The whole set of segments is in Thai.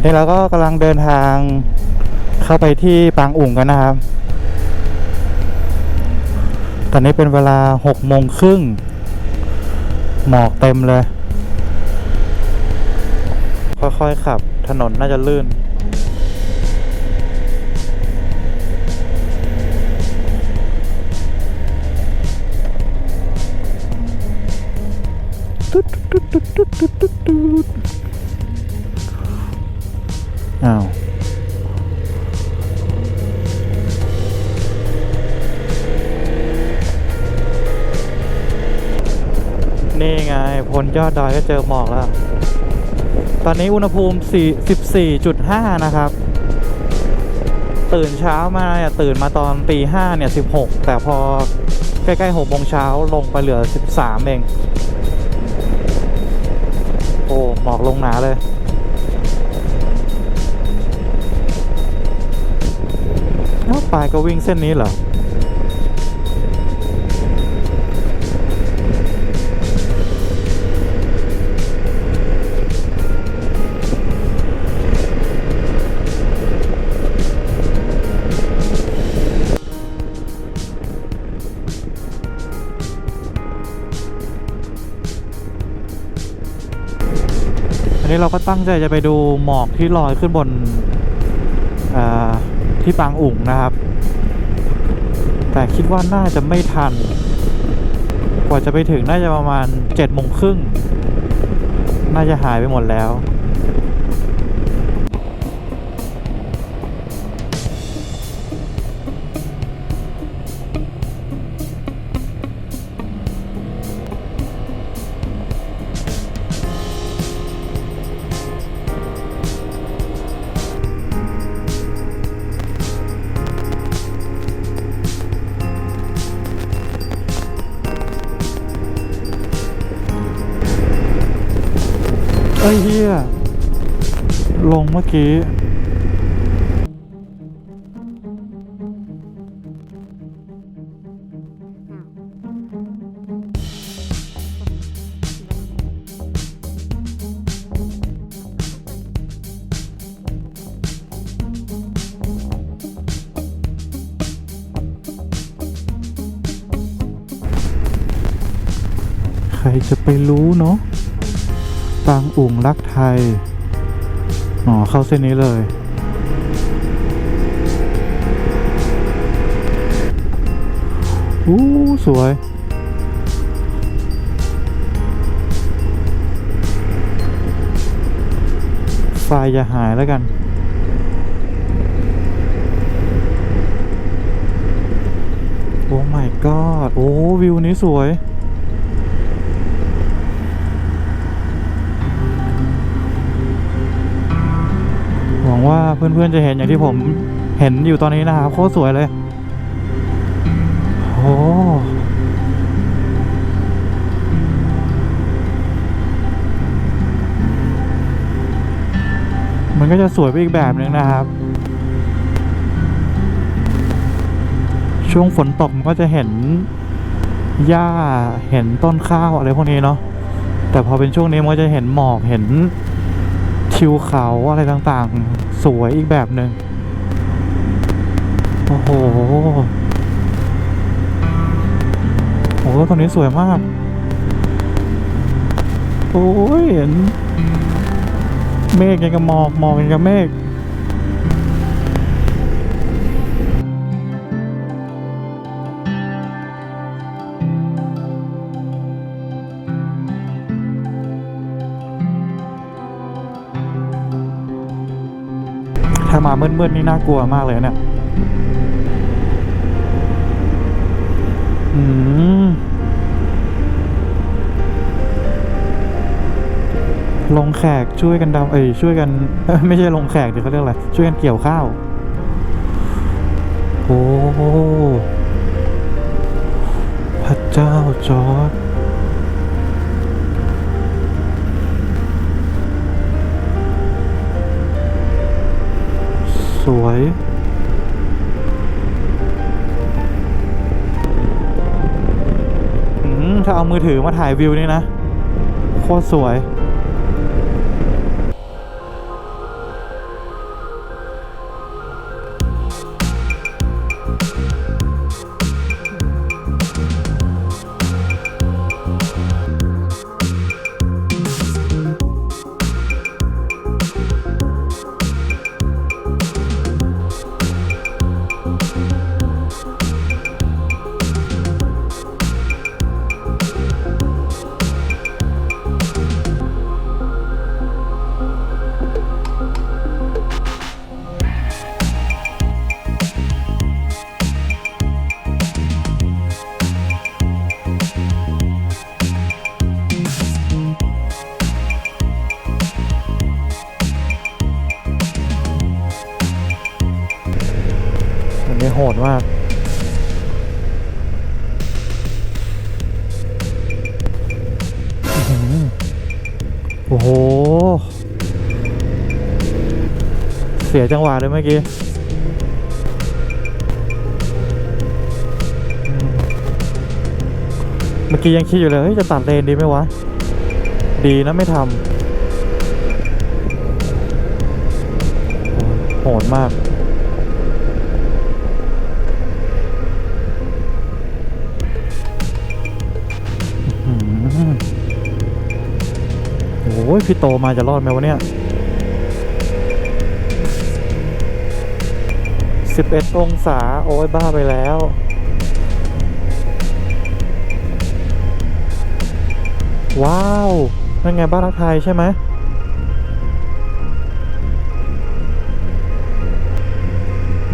อนนี้เราก็กำลังเดินทางเข้าไปที่ปางอุ่งกันนะครับ ตอนนี้เป็นเวลาหกโมงครึ่งหมอกเต็มเลย ค่อยๆขับ ถนนน่าจะลื่น ตุ๊ดตุ๊ดตุ๊ดตุ๊ดตุ๊ดตุ๊ด พ้นยอดดอยก็เจอหมอกแล้ว ตอนนี้อุณหภูมิ 14.5 นะครับ ตื่นเช้ามาเนี่ยตื่นมาตอนตีห้าเนี่ย16 แต่พอใกล้ๆ6โมงเช้าลงไปเหลือ 13 เอง โอ้ หมอกลงหนาเลยเอ้าปลายก็วิ่งเส้นนี้เหรอ นี้เราก็ตั้งใจจะไปดูหมอกที่ลอยขึ้นบนที่ปางอุ่งนะครับ แต่คิดว่าน่าจะไม่ทัน กว่าจะไปถึงน่าจะประมาณเจ็ดโมงครึ่ง น่าจะหายไปหมดแล้ว เอ้ยเฮียลงเมื่อกี้ใครจะไปรู้เนาะ ปางอุ่งรักไทย อ๋อ เข้าเส้นนี้เลย อู้ สวย ไฟอย่าหายแล้วกันโอ้ my god โอ้ วิวนี้สวย งว่าเพื่อนๆจะเห็นอย่างที่ผมเห็นอยู่ตอนนี้นะครับโคตรสวยเลยโอ้มันก็จะสวยไปอีกแบบหนึ่งนะครับ ช่วงฝนตกมันก็จะเห็นหญ้าเห็นต้นข้าวอะไรพวกนี้เนาะแต่พอเป็นช่วงนี้มันก็จะเห็นหมอกเห็นทิวเขาอะไรต่างๆ สวยอีกแบบหนึ่งโอ้โหโอ้โหตรงนี้สวยมาก โอ้ยเห็นเมฆยังกับหมอกหมอกยังกับเมฆามามืดๆนี่น่ากลัวมากเลยเนี่ยอืมลงแขกช่วยกันดำเอ้ยช่วยกันไม่ใช่ลงแขกเดี๋ยวเขาเรียกอะไรช่วยกันเกี่ยวข้าวโอ้พระเจ้าจอร์ด วยถ้าเอามือถือมาถ่ายวิวนี่นะ โคตรสวย จังหวะเลยเมื่อกี้เมื่อกี้ยังคิดอยู่เลยเฮ้ยจะตัดเลนดีไหมวะ ดีนะไม่ทำโหดมากอื้อหือโอ้ยพี่โตมาจะรอดไหมวะเนี่ย 11 องศา โอ้ยบ้าไปแล้ว ว้าว นั่นไงบ้านรักไทยใช่ไหม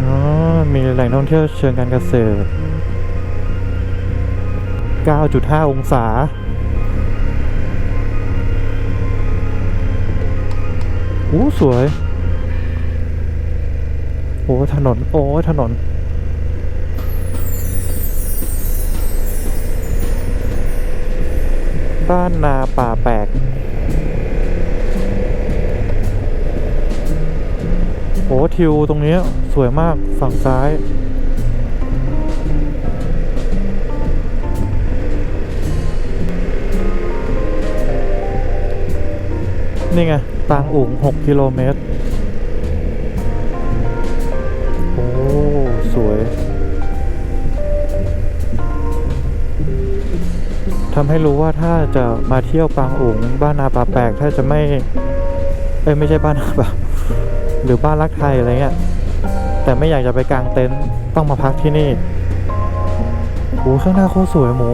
อ๋อมีแหล่งท่องเที่ยวเชิงการเกษตร 9.5 องศาโอ้สวย โอ้ถนน โอ้ถนน บ้านนาป่าแปลกโอ้ทิวตรงนี้สวยมากฝั่งซ้ายนี่ไง ปางอุ๋ง6กิโลเมตร ทำให้รู้ว่าถ้าจะมาเที่ยวปางอุ๋งบ้านนาป่าแปลกถ้าจะไม่ เอ้ยไม่ใช่บ้านนาป่าหรือบ้านรักไทยอะไรเงี้ยแต่ไม่อยากจะไปกางเต็นท์ต้องมาพักที่นี่โอ้ข้างหน้าโคตรสวยหมู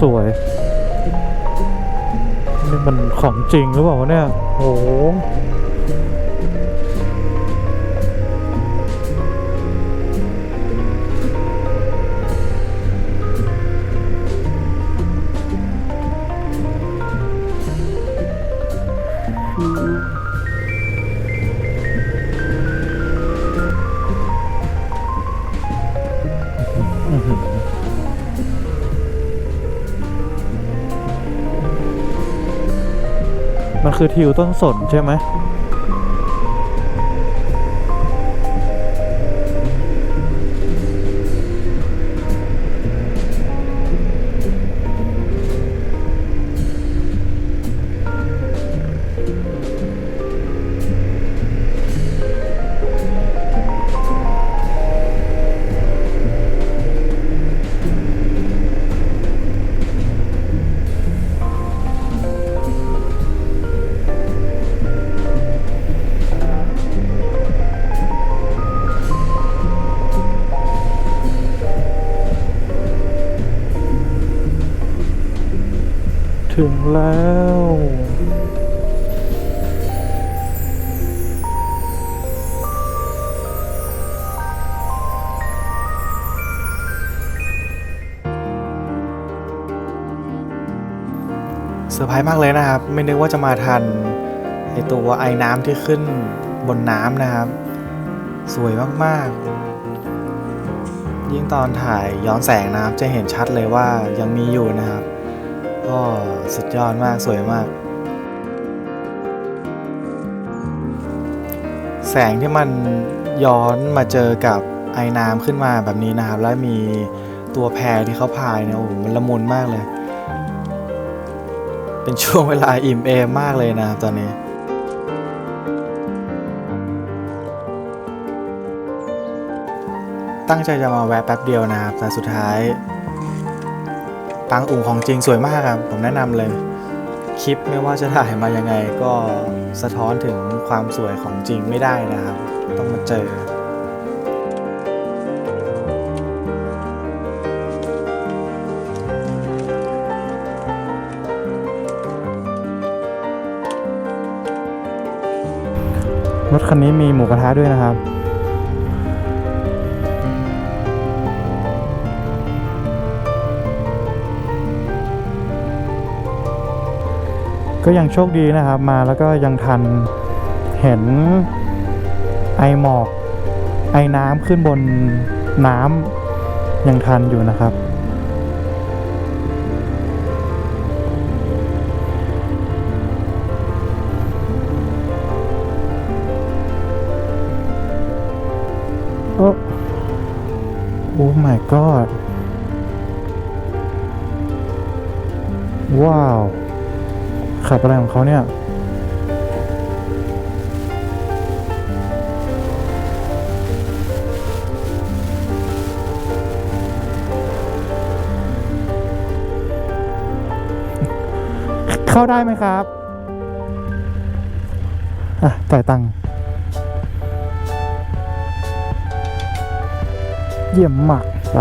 สวย นี่มันของจริงหรือเปล่าวะเนี่ย โอ้โหอื้อ คือทิวต้นสนใช่ไหม ถึงแล้วเซอร์ไพรส์มากเลยนะครับ ไม่นึกว่าจะมาทันไอตัวไอ้น้ำที่ขึ้นบนน้ำนะครับ สวยมากๆ ยิ่งตอนถ่ายย้อนแสงนะครับ จะเห็นชัดเลยว่ายังมีอยู่นะครับ ก็สุดยอดมากสวยมาก แสงที่มันย้อนมาเจอกับไอ้น้ำขึ้นมาแบบนี้นะครับ แล้วมีตัวแพรที่เขาพายเนี่ยโอ้โหมันละมุนมากเลย เป็นช่วงเวลาอิ่มเอมมากเลยนะตอนนี้ตั้งใจจะมาแวะแป๊บเดียวนะครับแต่สุดท้าย ปางอุ่งของจริงสวยมากครับผมแนะนำเลย คลิปไม่ว่าจะถ่ายมายังไงก็สะท้อนถึงความสวยของจริงไม่ได้นะครับ ต้องมาเจอรถคันนี้มีหมูกระทะด้วยนะครับ ก็ยังโชคดีนะครับมาแล้วก็ยังทันเห็นไอหมอกไอน้ำขึ้นบนน้ำยังทันอยู่นะครับ โอ้โอ้ my god ว้าว ขับอะไรของเขาเนี่ยเข้าได้ไหมครับ อะจ่ายตังค์ เยี่ยมมาก ไป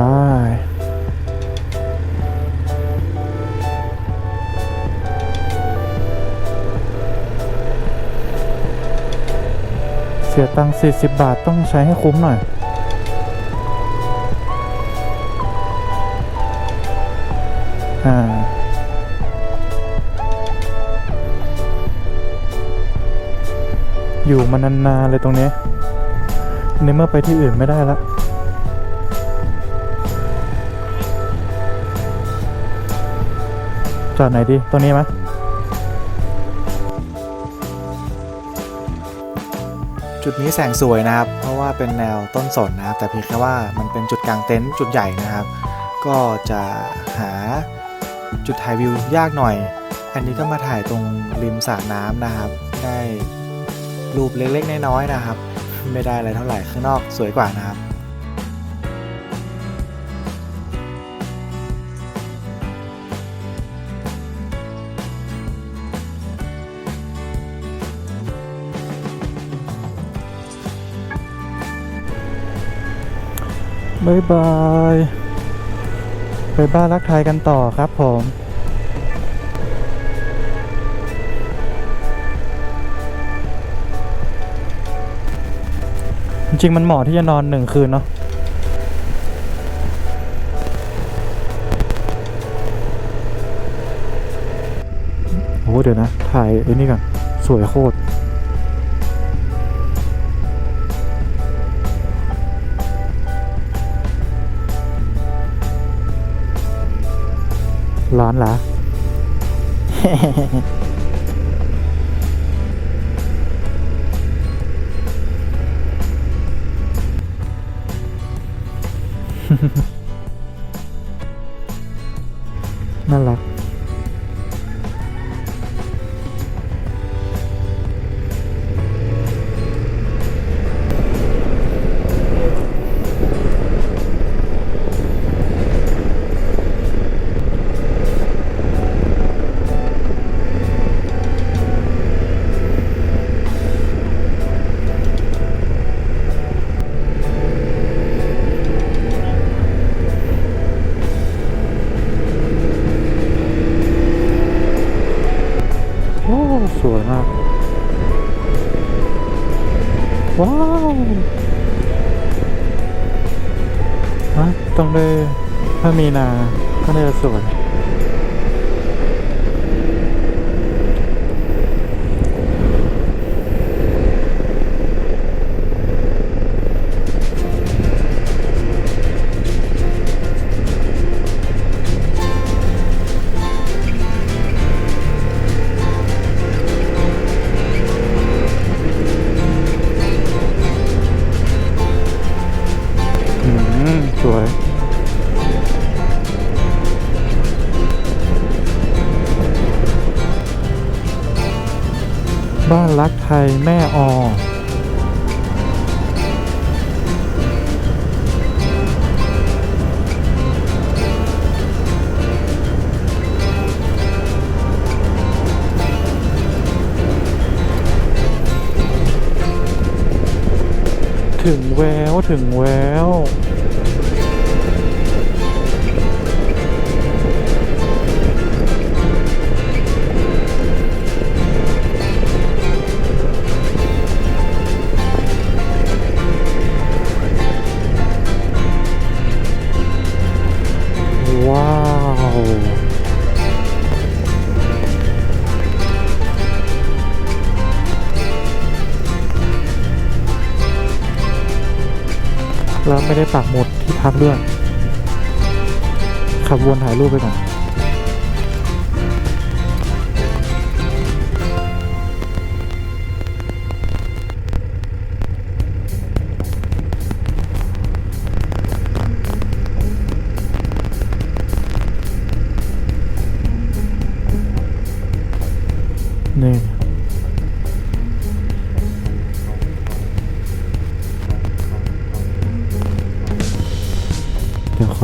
สียตังค์40 บาทต้องใช้ให้คุ้มหน่อย อ่า อยู่มานานๆเลยตรงนี้ในเมื่อไปที่อื่นไม่ได้แล้วจอดไหนดี ตรงนี้ไหม จุดนี้แสงสวยนะครับ เพราะว่าเป็นแนวต้นสนนะครับ แต่เพียงแค่ว่ามันเป็นจุดกลางเต็นท์จุดใหญ่นะครับ ก็จะหาจุดถ่ายวิวยากหน่อย อันนี้ก็มาถ่ายตรงริมสระน้ำนะครับ ได้รูปเล็กๆน้อยๆนะครับ ไม่ได้อะไรเท่าไหร่ข้างนอกสวยกว่านะครับ บายบาย ไปบ้านรักไทยกันต่อครับผมจริงมันเหมาะที่จะนอนหนึ่งคืนเนาะโอ้เดี๋ยวนะ ถ่ายไอ้นี่ก่อน สวยโคตร ร้อนเหรอ น่ารัก แม่ออถึงแววถึงแวว ได้ปักหมุดที่พักด้วย ขับวนถ่ายรูปไปก่อน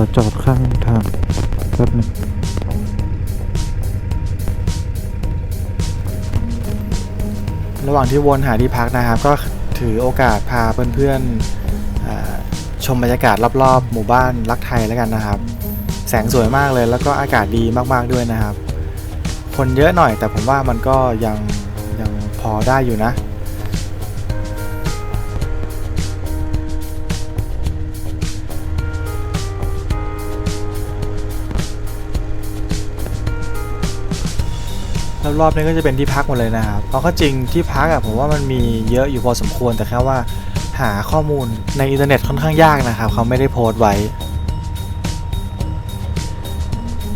อจอดข้างทางแป๊บนึงระหว่างที่วนหาที่พักนะครับ ก็ถือโอกาสพาเพื่อนๆชมบรรยากาศรอบๆ หมู่บ้านรักไทยแล้วกันนะครับ แสงสวยมากเลยแล้วก็อากาศดีมากๆด้วยนะครับ คนเยอะหน่อยแต่ผมว่ามันก็ยังยังพอได้อยู่นะ รอบๆนี้ก็จะเป็นที่พักหมดเลยนะครับเพราะก็จริงที่พักอะผมว่ามันมีเยอะอยู่พอสมควรแต่แค่ว่าหาข้อมูลในอินเทอร์เน็ตค่อนข้างยากนะครับเขาไม่ได้โพสต์ไว้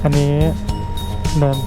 อันนี้เดิน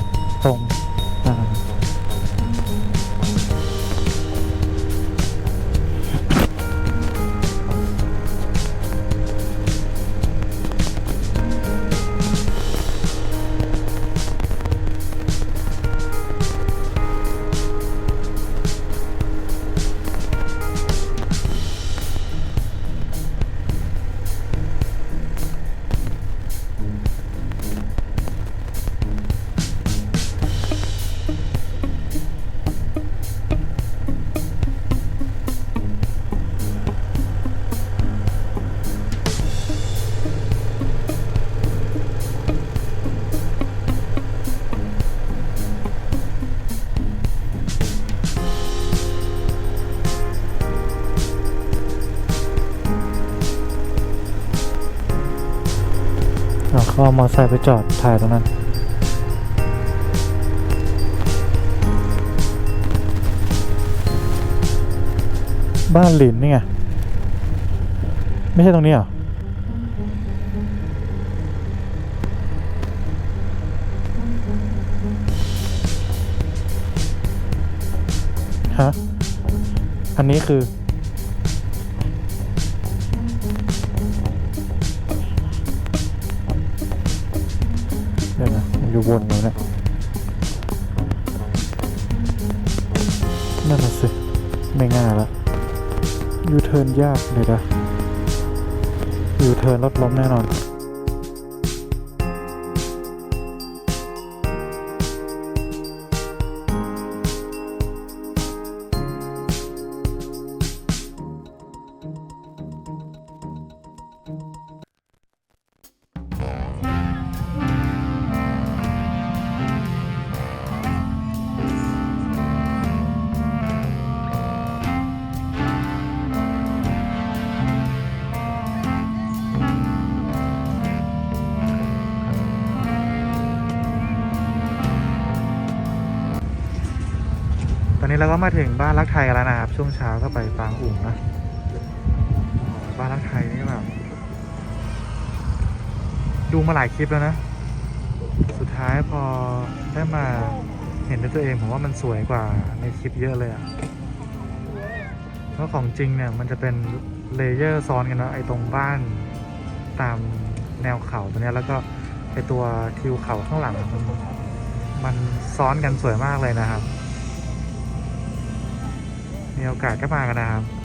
เอเข้ามอไซค์ไปจอดถ่ายตรงนั้นบ้านหลินนี่ไง ไม่ใช่ตรงนี้เหรอ ฮะ อันนี้คือ วนอยู่นเลยนะนั่นน่ะสิไม่ง่ายละยูเทิร์นยากเลยนะยูเทิร์นรถล้มแน่นอน เราก็มาถึงบ้านรักไทยกันแล้วนะครับ ช่วงเช้าก็ไปฟางอุ่งนะบ้านรักไทยนี่แบบดูมาหลายคลิปแล้วนะ สุดท้ายพอได้มาเห็นด้วยตัวเองผมว่ามันสวยกว่าในคลิปเยอะเลยอะเพราะของจริงเนี่ยมันจะเป็นเลเยอร์ซ้อนกันนะไอตรงบ้านตามแนวเขาตัวเนี้ยแล้วก็ไอตัวทิวเขาข้างหลัง มันมันซ้อนกันสวยมากเลยนะครับ มีโอกาสก็มากันนะครับ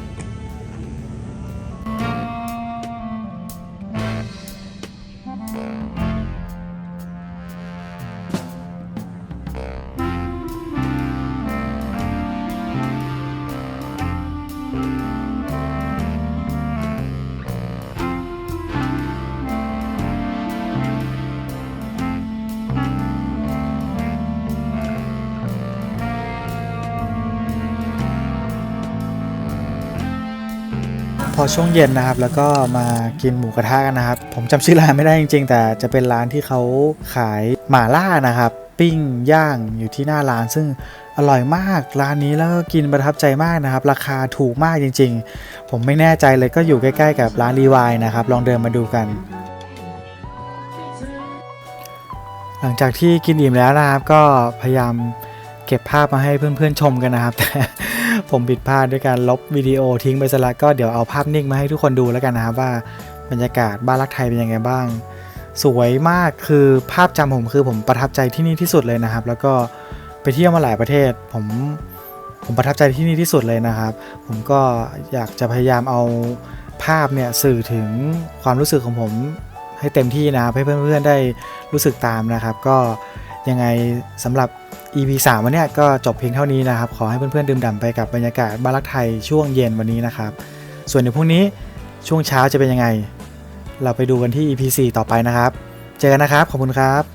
พอช่วงเย็นนะครับ แล้วก็มากินหมูกระทะกันนะครับ ผมจำชื่อร้านไม่ได้จริง ๆ แต่จะเป็นร้านที่เขาขายหม่าล่านะครับ ปิ้งย่างอยู่ที่หน้าร้าน ซึ่งอร่อยมากร้านนี้แล้วก็กินประทับใจมากนะครับ ราคาถูกมากจริง ๆ ผมไม่แน่ใจเลยก็อยู่ใกล้ ๆ กับร้านรีวายนะครับ ลองเดินมาดูกัน หลังจากที่กินอิ่มแล้วนะครับก็พยายามเก็บภาพมาให้เพื่อนๆชมกันนะครับแต่ ผมผิดพลาดด้วยการลบวิดีโอทิ้งไปซะแล้วก็เดี๋ยวเอาภาพนิ่งมาให้ทุกคนดูแล้วกันนะครับว่าบรรยากาศบ้านรักไทยเป็นยังไงบ้าง สวยมากคือภาพจำผมคือผมประทับใจที่นี่ที่สุดเลยนะครับ แล้วก็ไปเที่ยวมาหลายประเทศ ผมผมประทับใจที่นี่ที่สุดเลยนะครับ ผมก็อยากจะพยายามเอาภาพเนี่ยสื่อถึงความรู้สึกของผมให้เต็มที่นะครับให้เพื่อนๆได้รู้สึกตามนะครับ ก็ยังไงสำหรับ EP 3 วันนี้ก็จบเพียงเท่านี้นะครับ ขอให้เพื่อนๆดื่มด่ำไปกับบรรยากาศบ้านรักไทยช่วงเย็นวันนี้นะครับ ส่วนในพรุ่งนี้ช่วงเช้าจะเป็นยังไง เราไปดูกันที่ EP 4 ต่อไปนะครับ เจอกันนะครับ ขอบคุณครับ